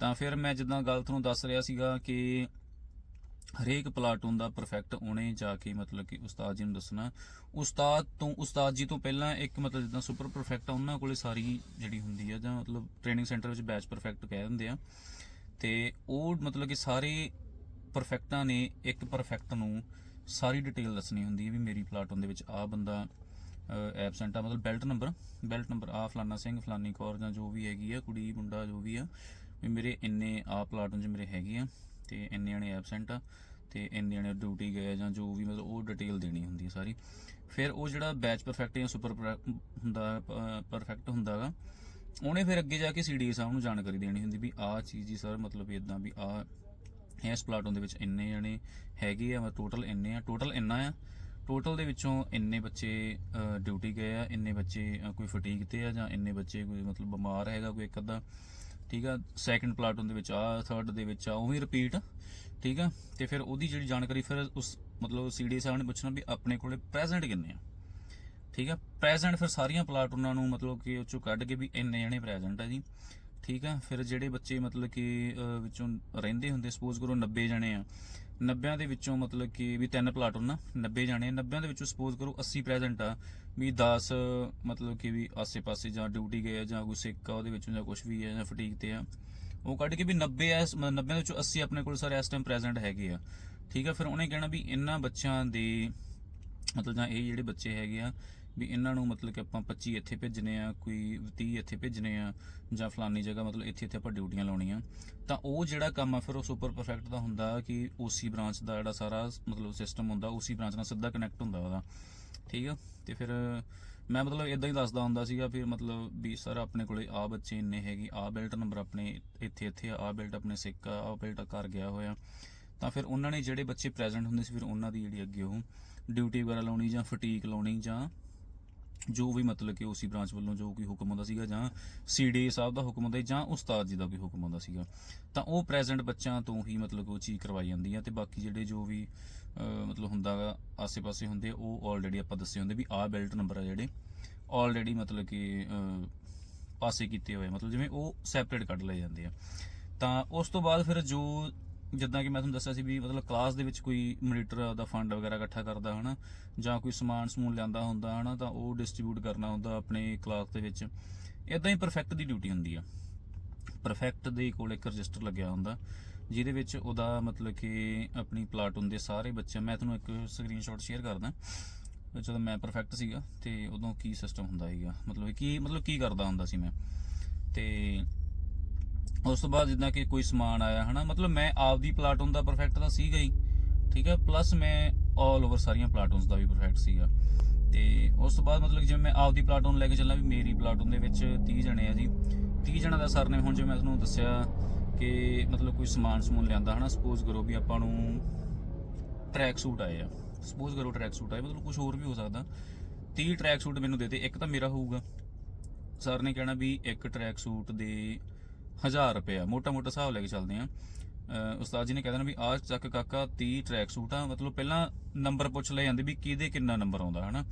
ਤਾਂ ਫਿਰ ਮੈਂ ਜਿੱਦਾਂ ਗੱਲ ਤੁਹਾਨੂੰ ਦੱਸ ਰਿਹਾ ਸੀਗਾ ਕਿ ਹਰੇਕ ਪਲਾਟੂਨ ਦਾ ਪਰਫੈਕਟ ਉਹਨੇ ਜਾ ਕੇ ਮਤਲਬ ਕਿ ਉਸਤਾਦ ਜੀ ਨੂੰ ਦੱਸਣਾ। ਉਸਤਾਦ ਤੋਂ ਉਸਤਾਦ ਜੀ ਤੋਂ ਪਹਿਲਾਂ ਇੱਕ ਮਤਲਬ ਜਿੱਦਾਂ ਸੁਪਰ ਪਰਫੈਕਟ ਆ ਉਹਨਾਂ ਕੋਲੇ ਸਾਰੀ ਜਿਹੜੀ ਹੁੰਦੀ ਆ ਜਾਂ ਮਤਲਬ ਟ੍ਰੇਨਿੰਗ ਸੈਂਟਰ ਵਿੱਚ ਬੈਚ ਪਰਫੈਕਟ ਕਹਿ ਦਿੰਦੇ ਆ। ਤੇ ਉਹ ਮਤਲਬ ਕਿ ਸਾਰੇ ਪਰਫੈਕਟਾਂ ਨੇ ਇੱਕ ਪਰਫੈਕਟ ਨੂੰ ਸਾਰੀ ਡਿਟੇਲ ਦੱਸਣੀ ਹੁੰਦੀ ਹੈ ਵੀ ਮੇਰੀ ਪਲਾਟੂਨ ਦੇ ਵਿੱਚ ਆ ਬੰਦਾ ਐਬਸੈਂਟ ਆ। ਮਤਲਬ ਬੈਲਟ ਨੰਬਰ ਬੈਲਟ ਨੰਬਰ ਆ ਫਲਾਨਾ ਸਿੰਘ, ਫਲਾਨੀ ਕੌਰ ਜਾਂ ਜੋ ਵੀ ਹੈਗੀ ਆ, ਕੁੜੀ, ਮੁੰਡਾ, ਜੋ ਵੀ ਆ, ਵੀ ਮੇਰੇ ਇੰਨੇ ਆ ਪਲਾਟੂਨ 'ਚ ਮੇਰੇ ਹੈਗੇ ਆ ਤੇ ਇੰਨੇ ਜਣੇ ਐਬਸੈਂਟ ਆ ਤੇ ਇੰਨੇ ਜਣੇ ਡਿਊਟੀ ਗਏ ਜਾਂ ਜੋ ਵੀ, ਮਤਲਬ ਉਹ ਡਿਟੇਲ ਦੇਣੀ ਹੁੰਦੀ ਹੈ ਸਾਰੀ। ਫਿਰ ਉਹ ਜਿਹੜਾ ਬੈਚ ਪਰਫੈਕਟ ਜਾਂ ਸੁਪਰ ਹੁੰਦਾ ਪਰਫੈਕਟ ਹੁੰਦਾਗਾ ਉਹਨੇ ਫਿਰ ਅੱਗੇ ਜਾ ਕੇ ਸੀਡੀ ਸਾਹਿਬ ਨੂੰ ਜਾਣਕਾਰੀ ਦੇਣੀ ਹੁੰਦੀ ਵੀ ਆਹ ਚੀਜ਼ ਜੀ ਸਰ ਮਤਲਬ ਇਦਾਂ ਵੀ ਆ ਇਸ ਪਲਾਟੂਨ ਦੇ ਵਿੱਚ ਇੰਨੇ ਜਣੇ ਹੈਗੇ ਆ ਟੋਟਲ ਇੰਨੇ ਆ ਟੋਟਲ ਇੰਨਾ ਆ। ਟੋਟਲ ਦੇ ਵਿੱਚੋਂ ਇੰਨੇ ਬੱਚੇ ਡਿਊਟੀ ਗਏ ਆ, ਇੰਨੇ ਬੱਚੇ ਕੋਈ ਫਟੀਗ ਤੇ ਆ ਜਾਂ ਇੰਨੇ ਬੱਚੇ ਕੋਈ ਮਤਲਬ ਬਿਮਾਰ ਹੈਗਾ ਕੋਈ ਇੱਕ ਅੱਧਾ। ਠੀਕ ਆ ਸੈਕੰਡ ਪਲਾਟੂਨ ਦੇ ਵਿੱਚ ਆ ਥਰਡ ਦੇ ਵਿੱਚ ਆ ਉਵੇਂ ਰਿਪੀਟ ਠੀਕ ਆ, ਤੇ ਫਿਰ ਉਹਦੀ ਜਿਹੜੀ ਜਾਣਕਾਰੀ ਫਿਰ ਉਸ ਮਤਲਬ ਸੀਡੀ ਸਾਹਿਬ ਨੇ ਪੁੱਛਣਾ ਵੀ ਆਪਣੇ ਕੋਲੇ ਪ੍ਰੈਜ਼ੈਂਟ ਕਿੰਨੇ ਆ। ਠੀਕ ਆ ਪ੍ਰੈਜ਼ੈਂਟ ਫਿਰ ਸਾਰੀਆਂ ਪਲਾਟੂਨਾਂ ਨੂੰ ਮਤਲਬ ਕਿ ਉਹ ਚੋਂ ਕੱਢ ਕੇ ਵੀ ਇੰਨੇ ਜਣੇ ਪ੍ਰੈਜ਼ੈਂਟ ਆ ਜੀ। ਠੀਕ ਆ? ਫਿਰ ਜਿਹੜੇ ਬੱਚੇ ਮਤਲਬ ਕਿ ਵਿੱਚੋਂ ਰਹਿੰਦੇ ਹੁੰਦੇ ਸਪੋਜ਼ ਕਰੋ 90 ਜਣੇ ਆ। 90 ਦੇ ਵਿੱਚੋਂ ਮਤਲਬ ਕਿ ਵੀ ਤਿੰਨ ਪਲਾਟੂਨ ਨਾ 90 ਜਣੇ 90 ਦੇ ਵਿੱਚੋਂ ਸਪੋਜ਼ ਕਰੋ 80 ਪ੍ਰੈਜ਼ੈਂਟ ਆ, ਵੀ 10 ਮਤਲਬ ਕਿ ਵੀ ਆਸੇ-ਪਾਸੇ ਜਾਂ ਡਿਊਟੀ ਗਏ ਆ, ਜਾਂ ਕੋਈ ਸਿੱਕ ਆ, ਉਹਦੇ ਵਿੱਚੋਂ ਜਾਂ ਕੁਝ ਵੀ ਆ, ਜਾਂ ਫਟੀਕ ਤੇ ਆ। ਉਹ ਕੱਢ ਕੇ ਵੀ 90 ਐ 90 ਦੇ ਵਿੱਚੋਂ 80 ਆਪਣੇ ਕੋਲ ਸਾਰੇ ਇਸ ਟਾਈਮ ਪ੍ਰੈਜ਼ੈਂਟ ਹੈਗੇ ਆ। ਠੀਕ ਆ? ਫਿਰ ਉਹਨੇ ਕਹਿਣਾ ਵੀ ਇਹਨਾਂ ਬੱਚਿਆਂ ਦੇ, ਮਤਲਬ ਜਾਂ ਇਹ ਜਿਹੜੇ ਬੱਚੇ ਹੈਗੇ ਆ ਵੀ ਇਹਨਾਂ ਨੂੰ ਮਤਲਬ ਕਿ ਆਪਾਂ 25 ਇੱਥੇ ਭੇਜਣੇ ਆ, ਕੋਈ 30 ਇੱਥੇ ਭੇਜਣੇ ਆ ਜਾਂ ਫਲਾਨੀ ਜਗ੍ਹਾ, ਮਤਲਬ ਇੱਥੇ ਇੱਥੇ ਆਪਾਂ ਡਿਊਟੀਆਂ ਲਾਉਣੀਆਂ। ਤਾਂ ਉਹ ਜਿਹੜਾ ਕੰਮ ਆ, ਫਿਰ ਉਹ ਸੁਪਰ ਪਰਫੈਕਟ ਦਾ ਹੁੰਦਾ ਕਿ ਓਸੀ ਬ੍ਰਾਂਚ ਦਾ ਜਿਹੜਾ ਸਾਰਾ ਮਤਲਬ ਸਿਸਟਮ ਹੁੰਦਾ ਓਸੀ ਬ੍ਰਾਂਚ ਨਾਲ ਸਿੱਧਾ ਕਨੈਕਟ ਹੁੰਦਾ ਉਹਦਾ। ਠੀਕ ਆ? ਤੇ ਫਿਰ ਮੈਂ ਮਤਲਬ ਇਦਾਂ ਹੀ ਦੱਸਦਾ ਹੁੰਦਾ ਸੀਗਾ ਫਿਰ ਮਤਲਬ ਵੀ ਸਰ ਆਪਣੇ ਕੋਲੇ ਆ ਬੱਚੇ ਇੰਨੇ ਹੈਗੇ ਆ ਬੈਲਟ ਨੰਬਰ ਆਪਣੇ ਇੱਥੇ ਇੱਥੇ ਆ ਬੈਲਟ ਆਪਣੇ ਸਿੱਕ ਆ, ਆਹ ਬੈਲਟ ਕਰ ਗਿਆ ਹੋਇਆ। ਤਾਂ ਫਿਰ ਉਹਨਾਂ ਨੇ ਜਿਹੜੇ ਬੱਚੇ ਪ੍ਰੈਜ਼ੈਂਟ ਹੁੰਦੇ ਸੀ, ਫਿਰ ਉਹਨਾਂ ਦੀ ਜਿਹੜੀ ਅੱਗੇ ਉਹ ਡਿਊਟੀ ਵਗੈਰਾ ਲਾਉਣੀ ਜਾਂ ਫਟੀਕ ਲਾਉਣੀ ਜਾਂ ਜੋ ਵੀ ਮਤਲਬ ਕਿ ਉਸੇ ਬ੍ਰਾਂਚ ਵੱਲੋਂ ਜੋ ਕੋਈ ਹੁਕਮ ਹੁੰਦਾ ਸੀਗਾ ਜਾਂ ਸੀਡੀ ਸਾਹਿਬ ਦਾ ਹੁਕਮ ਹੁੰਦਾ ਸੀ ਜਾਂ ਉਸਤਾਦ ਜੀ ਦਾ ਕੋਈ ਹੁਕਮ ਹੁੰਦਾ ਸੀਗਾ, ਤਾਂ ਉਹ ਪ੍ਰੈਜ਼ੈਂਟ ਬੱਚਿਆਂ ਤੋਂ ਹੀ ਮਤਲਬ ਕਿ ਉਹ ਚੀਜ਼ ਕਰਵਾਈ ਜਾਂਦੀ ਹੈ ਤੇ ਬਾਕੀ ਜਿਹੜੇ ਜੋ ਵੀ ਮਤਲਬ ਹੁੰਦਾ ਗਾ, ਆਸੇ-ਪਾਸੇ ਹੁੰਦੇ, ਉਹ ਆਲਰੇਡੀ ਆਪਾਂ ਦੱਸੇ ਹੁੰਦੇ ਵੀ ਆਹ ਬੈਲਟ ਨੰਬਰ ਆ ਜਿਹੜੇ ਆਲਰੇਡੀ ਮਤਲਬ ਕਿ ਪਾਸੇ ਕੀਤੇ ਹੋਏ ਮਤਲਬ ਜਿਵੇਂ ਉਹ ਸੈਪਰੇਟ ਕੱਢ ਲਏ ਜਾਂਦੇ ਆ। ਤਾਂ ਉਸ ਤੋਂ ਬਾਅਦ ਫਿਰ ਜੋ ਜਿੱਦਾਂ ਕਿ ਮੈਂ ਤੁਹਾਨੂੰ ਦੱਸਿਆ ਸੀ ਵੀ ਮਤਲਬ ਕਲਾਸ ਦੇ ਵਿੱਚ ਕੋਈ ਮੋਨੀਟਰ ਦਾ ਫੰਡ ਵਗੈਰਾ ਇਕੱਠਾ ਕਰਦਾ ਹਨਾ, ਜਾਂ ਕੋਈ ਸਮਾਨ ਸਮੂਨ ਲਿਆਂਦਾ ਹੁੰਦਾ ਹਨਾ, ਤਾਂ ਉਹ ਡਿਸਟ੍ਰੀਬਿਊਟ ਕਰਨਾ ਹੁੰਦਾ ਆਪਣੇ ਕਲਾਸ ਦੇ ਵਿੱਚ। ਇਦਾਂ ਹੀ ਪਰਫੈਕਟ ਦੀ ਡਿਊਟੀ ਹੁੰਦੀ ਆ। ਪਰਫੈਕਟ ਦੇ ਕੋਲ ਇੱਕ ਰਜਿਸਟਰ ਲੱਗਿਆ ਹੁੰਦਾ, ਜਿਹਦੇ ਵਿੱਚ ਉਹਦਾ ਮਤਲਬ ਕਿ ਆਪਣੀ ਪਲਾਟੂਨ ਦੇ ਸਾਰੇ ਬੱਚੇ ਮੈਂ ਤੁਹਾਨੂੰ ਇੱਕ ਸਕਰੀਨਸ਼ਾਟ ਸ਼ੇਅਰ ਕਰਦਾ। ਜਦੋਂ ਮੈਂ ਪਰਫੈਕਟ ਸੀਗਾ, ਤੇ ਉਦੋਂ ਕੀ ਸਿਸਟਮ ਹੁੰਦਾ ਸੀਗਾ, ਮਤਲਬ ਕੀ ਮਤਲਬ ਕੀ ਕਰਦਾ ਹੁੰਦਾ ਸੀ ਮੈਂ। ਤੇ ਉਸ ਤੋਂ ਬਾਅਦ ਜਿੱਦਾਂ ਕਿ ਕੋਈ ਸਮਾਨ ਆਇਆ, ਹਨਾ? ਮਤਲਬ ਮੈਂ ਆਪਦੀ ਪਲਾਟੂਨ ਦਾ ਪਰਫੈਕਟ ਤਾਂ ਸੀਗਾ ਹੀ, ਠੀਕ ਹੈ? ਪਲੱਸ ਮੈਂ 올 ਓਵਰ ਸਾਰੀਆਂ ਪਲਾਟੂਨਸ ਦਾ ਵੀ ਪਰਫੈਕਟ ਸੀਗਾ। ਤੇ ਉਸ ਤੋਂ ਬਾਅਦ ਮਤਲਬ ਜਿਵੇਂ ਮੈਂ ਆਪਦੀ ਪਲਾਟੂਨ ਲੈ ਕੇ ਚੱਲਾਂ ਵੀ ਮੇਰੀ ਪਲਾਟੂਨ ਦੇ ਵਿੱਚ 30 ਜਣੇ ਆ ਜੀ। 30 ਜਣਾਂ ਦਾ ਸਰ ਨੇ ਹੁਣ ਜਿਵੇਂ ਮੈਂ ਤੁਹਾਨੂੰ ਦੱਸਿਆ ਕਿ ਮਤਲਬ ਕੋਈ ਸਮਾਨ ਸਮੂਨ ਲਿਆਂਦਾ, ਹਨਾ? ਸਪੋਜ਼ ਕਰੋ ਵੀ ਆਪਾਂ ਨੂੰ ਟਰੈਕ ਸੂਟ ਆਏ ਆ। ਸਪੋਜ਼ ਕਰੋ ਟਰੈਕ ਸੂਟ ਆਏ, ਮਤਲਬ ਕੁਝ ਹੋਰ ਵੀ ਹੋ ਸਕਦਾ। 30 ਟਰੈਕ ਸੂਟ ਮੈਨੂੰ ਦੇ ਦੇ, ਇੱਕ ਤਾਂ ਮੇਰਾ ਹੋਊਗਾ। ਸਰ ਨੇ ਕਹਿਣਾ ਵੀ ਇੱਕ ਟਰੈਕ ਸੂਟ ਦੇ 1000 ਰੁਪਏ ਆ। ਮੋਟਾ ਮੋਟਾ ਹਿਸਾਬ ਲੈ ਕੇ ਚੱਲਦੇ ਆ। ਉਸਤਾਦ ਜੀ ਨੇ ਕਹਿ ਦੇਣਾ ਵੀ ਆਹ ਚੱਕ ਕਾਕਾ 30 ਟਰੈਕ ਸੂਟ ਆ। ਮਤਲਬ ਪਹਿਲਾਂ ਨੰਬਰ ਪੁੱਛ ਲਏ ਜਾਂਦੇ ਵੀ ਕਿਹਦੇ ਕਿੰਨਾ ਨੰਬਰ ਆਉਂਦਾ, ਹਨਾ?